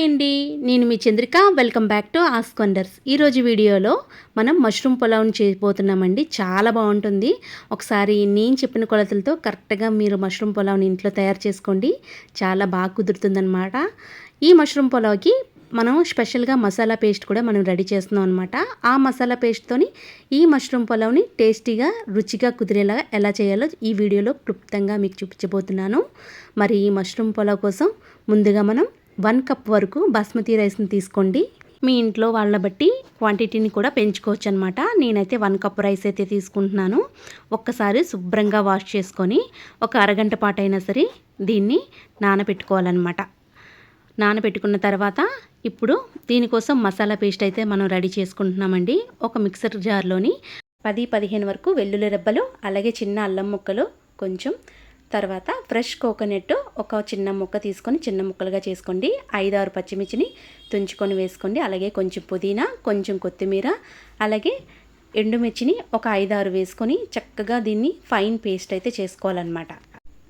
Hi అండి నేను మీ Chandrika. Welcome back to ask wonders ఈరోజు వీడియోలో మనం మష్రూమ్ పులావ్ని చేయబోతున్నామండి. చాలా బాగుంటుంది. ఒకసారి నేను చెప్పిన కొలతలతో కరెక్ట్గా మీరు మష్రూమ్ పులావ్ని ఇంట్లో తయారు చేసుకోండి. చాలా బాగా కుదురుతుందనమాట ఈ మష్రూమ్ పులావ్కి మనం స్పెషల్గా మసాలా పేస్ట్ కూడా మనం రెడీ చేస్తున్నాం అనమాట ఆ మసాలా పేస్ట్తోని ఈ మష్రూమ్ పులావ్ని టేస్టీగా రుచిగా కుదిరేలా ఎలా చేయాలో ఈ వీడియోలో క్లుప్తంగా మీకు చూపించబోతున్నాను. మరి ఈ మష్రూమ్ పులావ్ కోసం ముందుగా మనం వన్ కప్ వరకు బాస్మతి రైస్ని తీసుకోండి. మీ ఇంట్లో వాళ్ళ బట్టి క్వాంటిటీని కూడా పెంచుకోవచ్చు అనమాట నేనైతే వన్ కప్ రైస్ అయితే తీసుకుంటున్నాను. ఒక్కసారి శుభ్రంగా వాష్ చేసుకొని ఒక అరగంట పాటు అయినా సరే దీన్ని నానబెట్టుకోవాలన్నమాట. నానబెట్టుకున్న తర్వాత ఇప్పుడు దీనికోసం మసాలా పేస్ట్ అయితే మనం రెడీ చేసుకుంటున్నామండి. ఒక మిక్సర్ జార్లోని పది పదిహేను వరకు వెల్లుల్లి రెబ్బలు అలాగే చిన్న అల్లం ముక్కలు కొంచెం తర్వాత ఫ్రెష్ కోకోనట్ ఒక చిన్న ముక్క తీసుకొని చిన్న ముక్కలుగా చేసుకోండి. ఐదారు పచ్చిమిర్చిని తుంచుకొని వేసుకోండి. అలాగే కొంచెం పుదీనా కొంచెం కొత్తిమీర అలాగే ఎండుమిర్చిని ఒక ఐదారు వేసుకొని చక్కగా దీన్ని ఫైన్ పేస్ట్ అయితే చేసుకోవాలన్నమాట.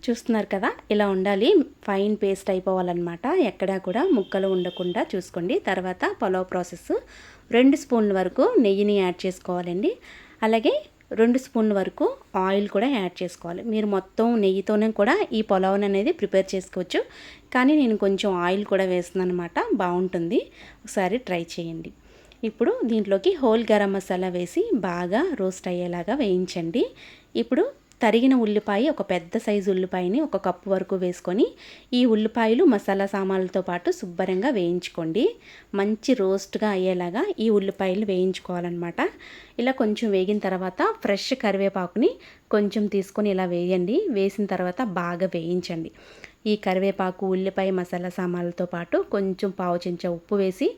చూస్తున్నారు కదా ఇలా ఉండాలి. ఫైన్ పేస్ట్ అయిపోవాలన్నమాట. ఎక్కడా కూడా ముక్కలు ఉండకుండా చూసుకోండి. తర్వాత పలావ్ ప్రాసెస్ రెండు స్పూన్ల వరకు నెయ్యిని యాడ్ చేసుకోవాలండి. అలాగే రెండు స్పూన్ల వరకు ఆయిల్ కూడా యాడ్ చేసుకోవాలి. మీరు మొత్తం నెయ్యితోనే కూడా ఈ పొలవన్ అనేది ప్రిపేర్ చేసుకోవచ్చు. కానీ నేను కొంచెం ఆయిల్ కూడా వేస్తున్నాను అనమాట బాగుంటుంది. ఒకసారి ట్రై చేయండి. ఇప్పుడు దీంట్లోకి హోల్ గరం మసాలా వేసి బాగా రోస్ట్ అయ్యేలాగా వేయించండి. ఇప్పుడు తరిగిన ఉల్లిపాయ ఒక పెద్ద సైజు ఉల్లిపాయని ఒక కప్పు వరకు వేసుకొని ఈ ఉల్లిపాయలు మసాలా సామాన్లతో పాటు శుభ్రంగా వేయించుకోండి. మంచి రోస్ట్గా అయ్యేలాగా ఈ ఉల్లిపాయలు వేయించుకోవాలన్నమాట. ఇలా కొంచెం వేగిన తర్వాత ఫ్రెష్ కరివేపాకుని కొంచెం తీసుకొని ఇలా వేయండి. వేసిన తర్వాత బాగా వేయించండి. ఈ కరివేపాకు ఉల్లిపాయ మసాలా సామాన్లతో పాటు కొంచెం పావు చెంచా ఉప్పు వేసి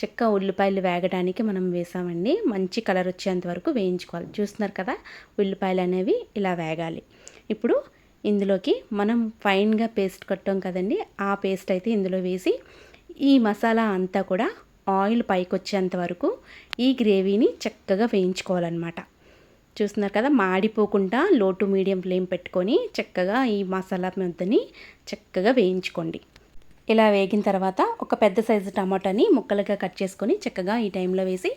చెక్క ఉల్లిపాయలు వేగడానికి మనం వేసామండి. మంచి కలర్ వచ్చేంత వరకు వేయించుకోవాలి. చూస్తున్నారు కదా ఉల్లిపాయలు అనేవి ఇలా వేగాలి. ఇప్పుడు ఇందులోకి మనం ఫైన్గా పేస్ట్ కట్టాం కదండి ఆ పేస్ట్ అయితే ఇందులో వేసి ఈ మసాలా అంతా కూడా ఆయిల్ పైకి వచ్చేంత వరకు ఈ గ్రేవీని చక్కగా వేయించుకోవాలన్నమాట. చూస్తున్నారు కదా మాడిపోకుండా లో టు మీడియం ఫ్లేమ్ పెట్టుకొని చక్కగా ఈ మసాలా ముద్దని చక్కగా వేయించుకోండి. ఇలా వేగిన తర్వాత ఒక పెద్ద సైజు టమాటాని ముక్కలుగా కట్ చేసుకొని చక్కగా ఈ టైంలో వేసి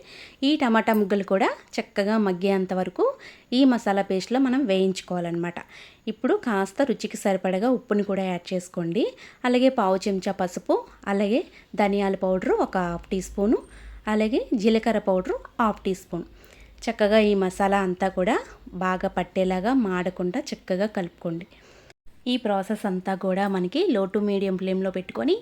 ఈ టమాటా ముగ్గలు కూడా చక్కగా మగ్గేంత వరకు ఈ మసాలా పేస్ట్లో మనం వేయించుకోవాలన్నమాట. ఇప్పుడు కాస్త రుచికి సరిపడగా ఉప్పుని కూడా యాడ్ చేసుకోండి. అలాగే పావు చెంచా పసుపు అలాగే ధనియాల పౌడరు ఒక హాఫ్ టీ స్పూను అలాగే జీలకర్ర పౌడరు హాఫ్ టీ స్పూన్. చక్కగా ఈ మసాలా అంతా కూడా బాగా పట్టేలాగా మాడకుండా చక్కగా కలుపుకోండి. ఈ ప్రాసెస్ అంతా కూడా మనకి లో టు మీడియం ఫ్లేమ్లో పెట్టుకొని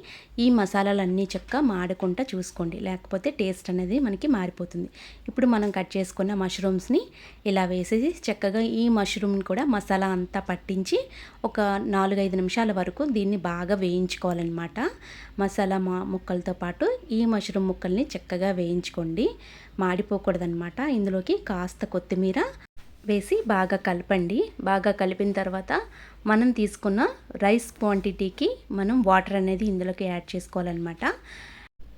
ఈ మసాలాలన్నీ చక్కగా మాడకుండా చూసుకోండి. లేకపోతే టేస్ట్ అనేది మనకి మారిపోతుంది. ఇప్పుడు మనం కట్ చేసుకున్న మష్రూమ్స్ని ఇలా వేసేసి చక్కగా ఈ మష్రూమ్ని కూడా మసాలా అంతా పట్టించి ఒక నాలుగైదు నిమిషాల వరకు దీన్ని బాగా వేయించుకోవాలన్నమాట. మసాలా మా ముక్కలతో పాటు ఈ మష్రూమ్ ముక్కల్ని చక్కగా వేయించుకోండి. మాడిపోకూడదనమాట ఇందులోకి కాస్త కొత్తిమీర వేసి బాగా కలపండి. బాగా కలిపిన తర్వాత మనం తీసుకున్న రైస్ క్వాంటిటీకి మనం వాటర్ అనేది ఇందులోకి యాడ్ చేసుకోవాలన్నమాట.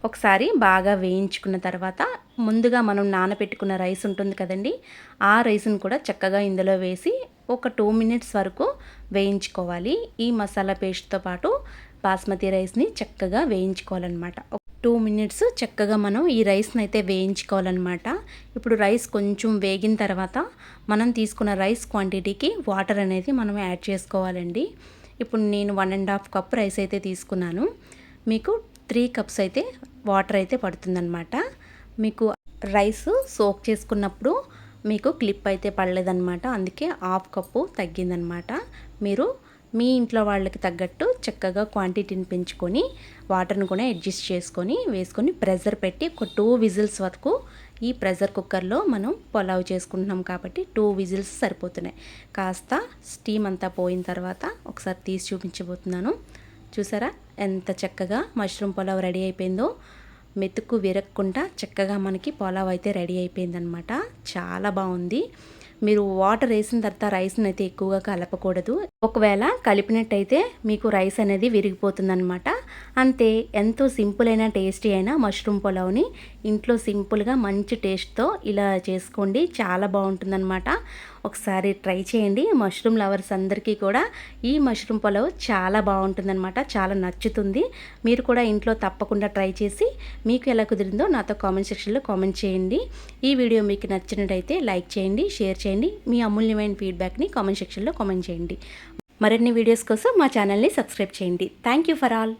ఒకసారి బాగా వేయించుకున్న తర్వాత ముందుగా మనం నానబెట్టుకున్న రైస్ ఉంటుంది కదండి ఆ రైస్ని కూడా చక్కగా ఇందులో వేసి ఒక టూ మినిట్స్ వరకు వేయించుకోవాలి. ఈ మసాలా పేస్ట్తో పాటు బాస్మతి రైస్ని చక్కగా వేయించుకోవాలన్నమాట. టూ మినిట్స్ చక్కగా మనం ఈ రైస్ని అయితే వేయించుకోవాలన్నమాట. ఇప్పుడు రైస్ కొంచెం వేగిన తర్వాత మనం తీసుకున్న రైస్ క్వాంటిటీకి వాటర్ అనేది మనం యాడ్ చేసుకోవాలండి. ఇప్పుడు నేను one and half cup rice అయితే తీసుకున్నాను. మీకు త్రీ కప్స్ అయితే వాటర్ అయితే పడుతుందన్నమాట. మీకు రైస్ సోక్ చేసుకున్నప్పుడు మీకు క్లిప్ అయితే పడలేదన్నమాట. అందుకే హాఫ్ కప్పు తగ్గిందనమాట మీరు మీ ఇంట్లో వాళ్ళకి తగ్గట్టు చక్కగా క్వాంటిటీని పెంచుకొని వాటర్ని కూడా అడ్జస్ట్ చేసుకొని వేసుకొని ప్రెజర్ పెట్టి ఒక టూ విజిల్స్ వరకు ఈ ప్రెషర్ కుక్కర్లో మనం పొలావ్ చేసుకుంటున్నాం కాబట్టి టూ విజిల్స్ సరిపోతున్నాయి. కాస్త స్టీమ్ అంతా పోయిన తర్వాత ఒకసారి తీసి చూపించబోతున్నాను. చూసారా? ఎంత చక్కగా మష్రూమ్ పొలావ్ రెడీ అయిపోయిందో. మెతుకు విరక్కుండా చక్కగా మనకి పొలావ్ అయితే రెడీ అయిపోయిందనమాట చాలా బాగుంది. మీరు వాటర్ వేసిన తర్వాత రైస్ని అయితే ఎక్కువగా కలపకూడదు. ఒకవేళ కలిపినట్టయితే మీకు రైస్ అనేది విరిగిపోతుందనమాట అంతే ఎంతో సింపుల్ అయిన టేస్టీ అయిన మష్రూమ్ పులావ్ని ఇంట్లో సింపుల్గా మంచి టేస్ట్తో ఇలా చేసుకోండి. చాలా బాగుంటుందన్నమాట. ఒకసారి ట్రై చేయండి. మష్రూమ్ లవర్స్ అందరికీ కూడా ఈ మష్రూమ్ పులావ్ చాలా బాగుంటుందన్నమాట. చాలా నచ్చుతుంది. మీరు కూడా ఇంట్లో తప్పకుండా ట్రై చేసి మీకు ఎలా కుదిరిందో నాతో కామెంట్ సెక్షన్లో కామెంట్ చేయండి. ఈ వీడియో మీకు నచ్చినట్టయితే లైక్ చేయండి షేర్ చేయండి మీ అమూల్యమైన ఫీడ్బ్యాక్ని కామెంట్ సెక్షన్లో కామెంట్ చేయండి. మరిన్ని వీడియోస్ కోసం మా ఛానల్ని సబ్స్క్రైబ్ చేయండి. Thank you for all.